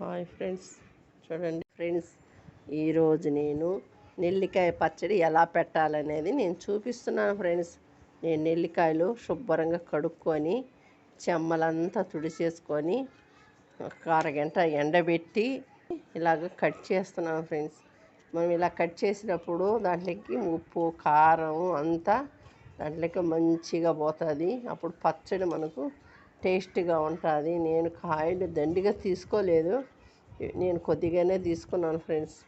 Hi friends. చూడండి friends ఈరోజు నేను నెల్లికాయ పచ్చడి ఎలా పెట్టాలనేది నేను చూపిస్తున్నాను ఫ్రెండ్స్. నేను నెల్లికాయలు శుభ్రంగా కడుక్కొని చెమ్మలంతా తుడిచేసుకొని ఒక అరగంట ఎండబెట్టి ఇలాగ కట్ చేస్తున్నాను ఫ్రెండ్స్. మనం ఇలా కట్ చేసినప్పుడు దాంట్లోకి ఉప్పు కారం అంతా దాంట్లోకి మంచిగా పోతుంది. అప్పుడు పచ్చడి మనకు టేస్ట్గా ఉంటుంది. నేను కాయలు దండిగా తీసుకోలేదు. నేను కొద్దిగానే తీసుకున్నాను ఫ్రెండ్స్.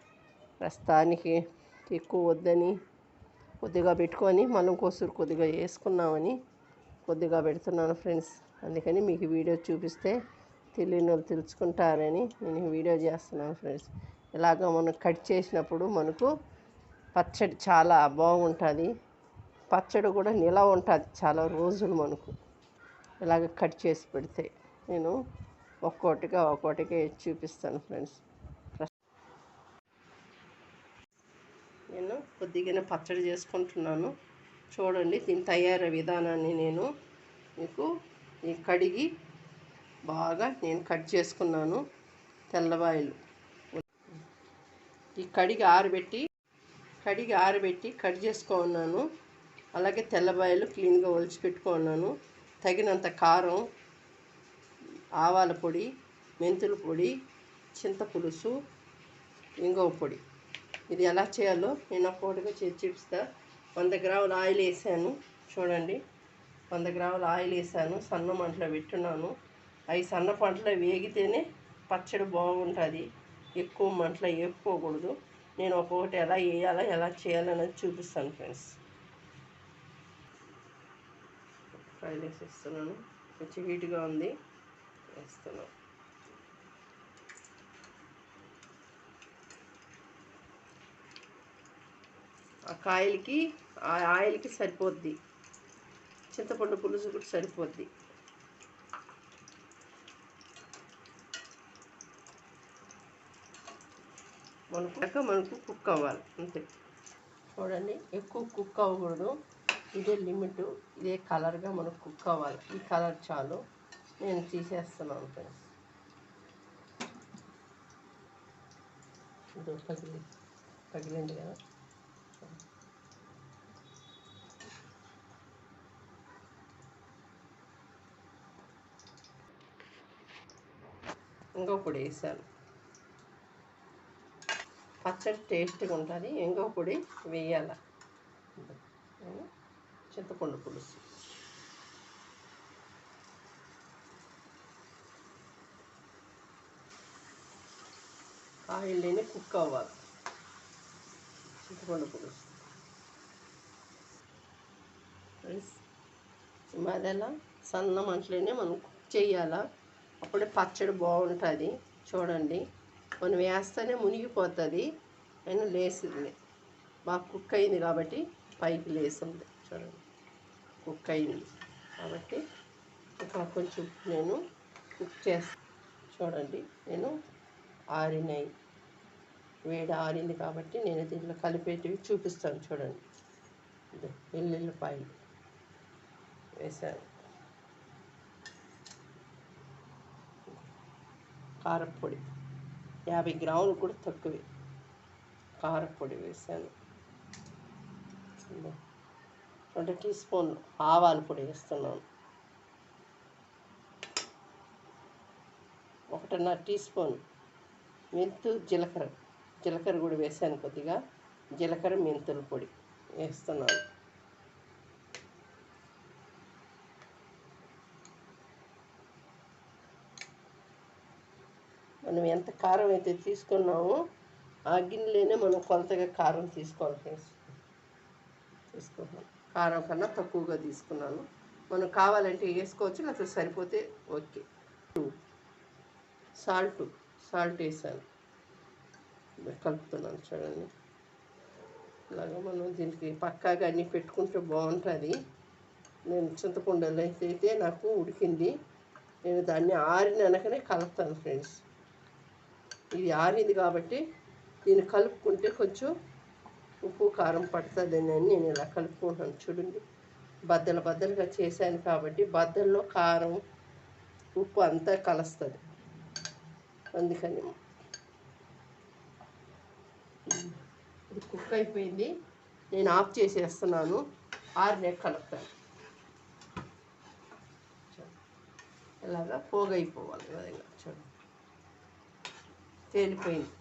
ప్రస్తుతానికి ఎక్కువ వద్దని కొద్దిగా పెట్టుకొని మనం కోసూరు కొద్దిగా వేసుకున్నామని కొద్దిగా పెడుతున్నాను ఫ్రెండ్స్. అందుకని మీకు వీడియో చూపిస్తే తెలియని వాళ్ళు తెలుసుకుంటారని నేను వీడియో చేస్తున్నాను ఫ్రెండ్స్. ఇలాగ మనం కట్ చేసినప్పుడు మనకు పచ్చడి చాలా బాగుంటుంది. పచ్చడి కూడా నిలవ ఉంటుంది చాలా రోజులు మనకు. ఇలాగ కట్ చేసి పెడితే నేను ఒక్కొక్కటిగా ఒక్కొక్కటిగా చూపిస్తాను ఫ్రెండ్స్. నేను కొద్దిగానే పచ్చడి చేసుకుంటున్నాను. చూడండి దీని తయారీ విధానాన్ని నేను మీకు ఈ కడిగి బాగా నేను కట్ చేసుకున్నాను తెల్లవాయిలు. ఈ కడిగి ఆరబెట్టి కడిగి ఆరబెట్టి కట్ చేసుకున్నాను. అలాగే తెల్లబాయలు క్లీన్గా ఒలిచి పెట్టుకున్నాను తగినంత కారం ఆవాల పొడి మెంతుల పొడి చింతపులుసు ఇంగువ పొడి. ఇది ఎలా చేయాలో నేను ఒక్కొక్కటిగా చేసి చూపిస్తా. వంద గ్రాముల ఆయిల్ వేసాను. చూడండి. వంద గ్రాముల ఆయిల్ వేసాను. సన్న మంటలో పెట్టున్నాను. అవి సన్న పంటలో వేగితేనే పచ్చడి బాగుంటుంది. ఎక్కువ మంటలో వేపుకోకూడదు. నేను ఒక్కొక్కటి ఎలా వేయాలో ఎలా చేయాలనేది చూపిస్తాను ఫ్రెండ్స్. ఫ్రైని చేసి ఇస్తున్నాను కొంచెం హీట్గా ఉంది. వేస్తున్నాను ఆ కాయలకి ఆ ఆయిల్కి సరిపోద్ది. చింతపండు పులుసు కూడా సరిపోద్ది. మనకు మనకు కుక్ అవ్వాలి అంతే. చూడండి ఎక్కువ కుక్ అవ్వకూడదు ఇదే లిమిట్ ఇదే కలర్గా మనకు కుక్ అవ్వాలి ఈ కలర్ చాలు. నేను తీసేస్తున్నాను ఫ్రెండ్స్ ఇది పగిలి పగిలింది కదా. ఇంకో పొడి వేసాను. పచ్చడి టేస్ట్గా ఉంటుంది. ఇంకో పొడి వేయాలి. చింతపండు పులుసు. ఆయిల్లోనే కుక్ అవ్వాలి. చింతపండు పులుసు. ఫ్రెండ్స్ సన్న మంటలోనే మనం కుక్ చేయాలా? అప్పుడే పచ్చడి బాగుంటుంది. చూడండి. మనం వేస్తేనే మునిగిపోతుంది. అయినా లేసింది. బాగా కుక్ అయింది కాబట్టి పైకి లేసింది. చూడండి. కుక్ అయింది కాబట్టి ఇంకా కొంచెం నేను కుక్ చేస్తాను చూడండి నేను ఆరినాయి వేడి ఆరింది కాబట్టి నేను దీంట్లో కలిపేటివి చూపిస్తాను చూడండి. ఇదే వేసాను కారపొడి. యాభై గ్రాములు కూడా తక్కువే. కారపొడి వేసాను రెండు టీ స్పూన్ ఆవాల పొడి వేస్తున్నాను. ఒకటిన్నర టీ స్పూన్ మెంతు జీలకర్ర. జీలకర్ర కూడా వేసాను కొద్దిగా. జీలకర్ర మెంతుల పొడి వేస్తున్నాను. మనం ఎంత కారం అయితే తీసుకున్నామో ఆ గిన్నెలోనే మనం కొలతగా కారం తీసుకోవాలి ఫ్రెండ్స్. తీసుకున్నాను కారం కన్నా తక్కువగా తీసుకున్నాను. మనం కావాలంటే వేసుకోవచ్చు లేకపోతే సరిపోతే ఓకే. సాల్ట్ సాల్ట్ వేసాను. కలుపుతున్నాను చూడండి. ఇలాగా మనం దీనికి పక్కాగా అన్నీ పెట్టుకుంటే బాగుంటుంది. నేను చింతపండులో అయితే నాకు ఉడికింది. నేను దాన్ని ఆరిన వెనకనే కలుపుతాను ఫ్రెండ్స్. ఇది ఆరింది కాబట్టి దీన్ని కలుపుకుంటే కొంచెం ఉప్పు కారం పడుతుందని నేను ఇలా కలుపుకుంటాను చూడండి. బద్దలు బద్దలుగా చేశాను కాబట్టి బద్దల్లో కారం ఉప్పు అంతా కలుస్తుంది. అందుకని ఇది కుక్ అయిపోయింది. నేను ఆఫ్ చేసేస్తున్నాను. ఆరినే కలుపుతాను. ఇలాగా పోగైపోవాలి. విధంగా చూడండి. తేలిపోయింది.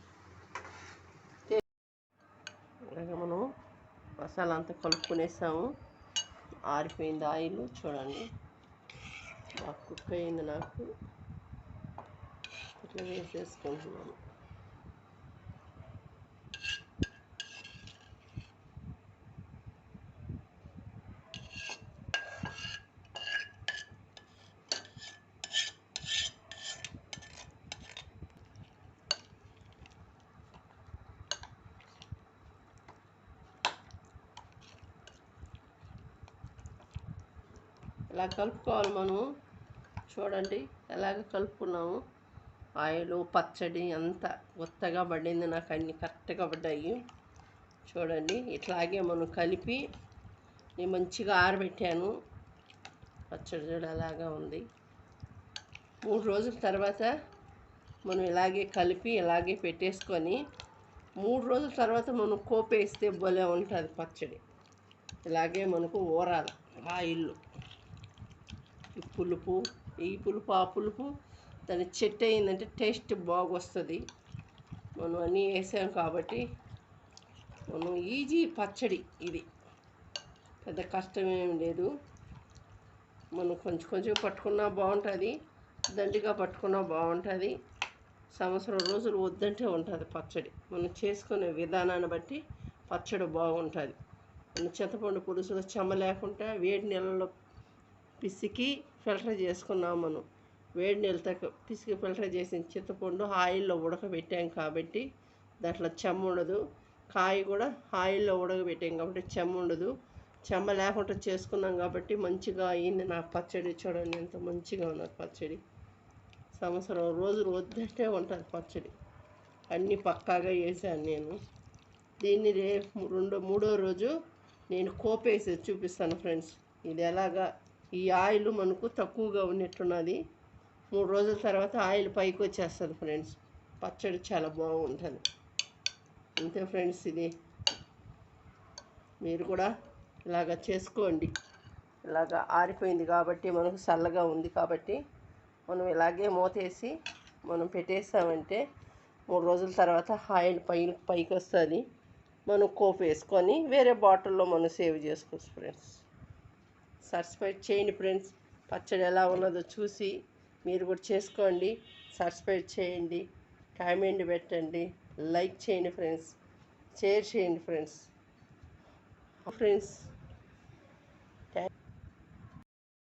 ఇలాగ మనం మసాలా అంతా కలుపుకునేసాము. ఆరిపోయింది ఆయిల్ చూడండి. బాగా కుక్ అయింది నాకు. ఇట్లా వేసేసుకుంటున్నాను. ఇలా కలుపుకోవాలి మనం చూడండి ఎలాగ కలుపుకున్నాము. ఆయిల్ పచ్చడి అంతా కొత్తగా పడింది నాకు అన్ని కరెక్ట్గా పడ్డాయి. చూడండి ఇట్లాగే మనం కలిపి నేను మంచిగా ఆరబెట్టాను. పచ్చడి చూడ అలాగా ఉంది. మూడు రోజుల తర్వాత మనం ఇలాగే కలిపి ఇలాగే పెట్టేసుకొని మూడు రోజుల తర్వాత మనం కోపేస్తే భలే ఉంటుంది పచ్చడి. ఇలాగే మనకు ఊరాలి ఆయిల్ పులుపు ఈ పులుపు ఆ పులుపు. దాని చెట్టు అయిందంటే టేస్ట్ బాగొస్తుంది. మనం అన్నీ వేసాం కాబట్టి మనం ఈజీ పచ్చడి ఇది. పెద్ద కష్టం లేదు. మనం కొంచెం కొంచెం పట్టుకున్నా బాగుంటుంది. దండిగా పట్టుకున్నా బాగుంటుంది. సంవత్సరం రోజులు వద్దంటే ఉంటుంది పచ్చడి. మనం చేసుకునే విధానాన్ని బట్టి పచ్చడి బాగుంటుంది. మన చింతపండు పులుసులో చెమ్మ లేకుండా వేడి నీళ్ళలో పిసికి ఫిల్టర్ చేసుకున్నాం మనం. వేడి నీళ్ళతో పిసికి ఫిల్టర్ చేసిన చింతపండు ఆయిల్లో ఉడకబెట్టాం కాబట్టి దాంట్లో చెమ్మ ఉండదు. కాయ కూడా ఆయిల్లో ఉడకబెట్టాం కాబట్టి చెమ్మ ఉండదు. చెమ్మ లేకుండా చేసుకున్నాం కాబట్టి మంచిగా అయింది నాకు పచ్చడి. చూడండి ఎంత మంచిగా ఉన్నది పచ్చడి. సంవత్సరం రోజులు వద్దంటే ఉంటుంది పచ్చడి. అన్నీ పక్కాగా వేసాను నేను. దీన్ని రేపు రెండో మూడో రోజు నేను కోపేసి చూపిస్తాను ఫ్రెండ్స్. ఇది ఎలాగా ఈ ఆయిల్ మనకు తక్కువగా ఉన్నట్టున్నది. మూడు రోజుల తర్వాత ఆయిల్ పైకి వచ్చేస్తుంది ఫ్రెండ్స్. పచ్చడి చాలా బాగుంటుంది. అంతే ఫ్రెండ్స్ ఇది. మీరు కూడా ఇలాగ చేసుకోండి. ఇలాగ ఆరిపోయింది కాబట్టి మనకు చల్లగా ఉంది కాబట్టి మనం ఇలాగే మూతేసి మనం పెట్టేసామంటే మూడు రోజుల తర్వాత ఆయిల్ పై పైకి వస్తుంది. మనం కోపు వేసుకొని వేరే బాటిల్లో మనం సేవ్ చేసుకోవచ్చు ఫ్రెండ్స్. సబ్స్క్రైబ్ చేయండి ఫ్రెండ్స్. పచ్చడి ఎలా ఉన్నదో చూసి మీరు కూడా చేసుకోండి. సబ్స్క్రైబ్ చేయండి. కామెంట్ పెట్టండి. లైక్ చేయండి ఫ్రెండ్స్. షేర్ చేయండి ఫ్రెండ్స్. ఫ్రెండ్స్